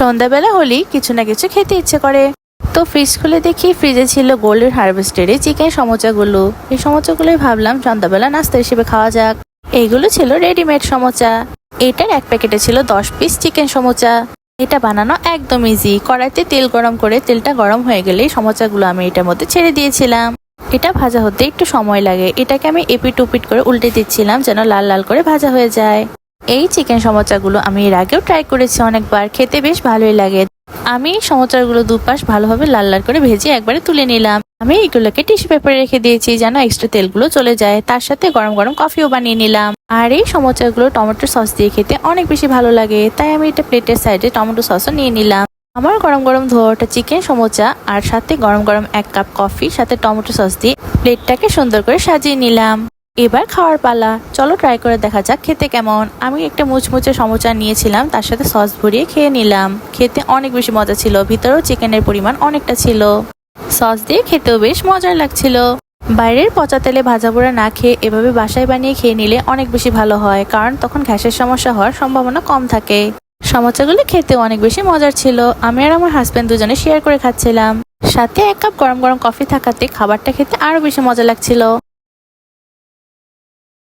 সন্ধ্যাবেলা হলেই কিছু না কিছু খেতে ইচ্ছে করে। তো ফ্রিজ খুলে দেখি ফ্রিজে ছিল গোল্ডেন হারভেস্টারে চিকেন সমোচাগুলো। এই সমোচাগুলোই ভাবলাম সন্ধ্যাবেলা নাস্তা হিসেবে খাওয়া যাক। এইগুলো ছিল রেডিমেড সমোচা। এটার এক প্যাকেটে ছিল দশ পিস চিকেন সমোচা। এটা বানানো একদম ইজি কড়াইতে তেল গরম করে তেলটা গরম হয়ে গেলেই সমোচাগুলো আমি এটার মধ্যে ছেড়ে দিয়েছিলাম। এটা ভাজা হতে একটু সময় লাগে। এটাকে আমি এপিট উপিট করে উল্টে দিচ্ছিলাম যেন লাল লাল করে ভাজা হয়ে যায়। এই চিকেন সমোচাগুলো আমি এর আগেও ট্রাই করেছি অনেকবার, খেতে বেশ ভালোই লাগে। আমি সমোচাগুলো দুপাশ ভালোভাবে লাল লাল করে ভেজে একবারে তুলে নিলাম। আমি এগুলোকে টিস্যু পেপারে রেখে দিয়েছি যেন এক্সট্রা তেলগুলো চলে যায়। তার সাথে গরম গরম কফিও বানিয়ে নিলাম। আর এই সমোচাগুলো টমেটো সস দিয়ে খেতে অনেক বেশি ভালো লাগে, তাই আমি এটা প্লেটের সাইডে টমেটো সসও নিয়ে নিলাম। আমার গরম গরম ধোয়াটা চিকেন সমোচা আর সাথে গরম গরম এক কাপ কফি সাথে টমেটো সস দিয়ে প্লেটটাকে সুন্দর করে সাজিয়ে নিলাম। এবার খাওয়ার পালা। চলো ট্রাই করে দেখা যাক খেতে কেমন। আমি একটা মুচমুচে সমোচা নিয়েছিলাম, তার সাথে সস ভরিয়ে খেয়ে নিলাম। খেতে অনেক বেশি মজা ছিল, ভিতরেও চিকেনের পরিমাণ অনেকটা ছিল। সস দিয়ে খেতেও বেশ মজার লাগছিল। বাইরের পচা তেলে ভাজা পোড়া না খেয়ে এভাবে বাসায় বানিয়ে খেয়ে নিলে অনেক বেশি ভালো হয়, কারণ তখন গ্যাসের সমস্যা হওয়ার সম্ভাবনা কম থাকে। সমোচাগুলো খেতে অনেক বেশি মজার ছিল। আমি আর আমার হাজব্যান্ড দুজনে শেয়ার করে খাচ্ছিলাম। সাথে এক কাপ গরম গরম কফি থাকাতে খাবারটা খেতে আরও বেশি মজা লাগছিল।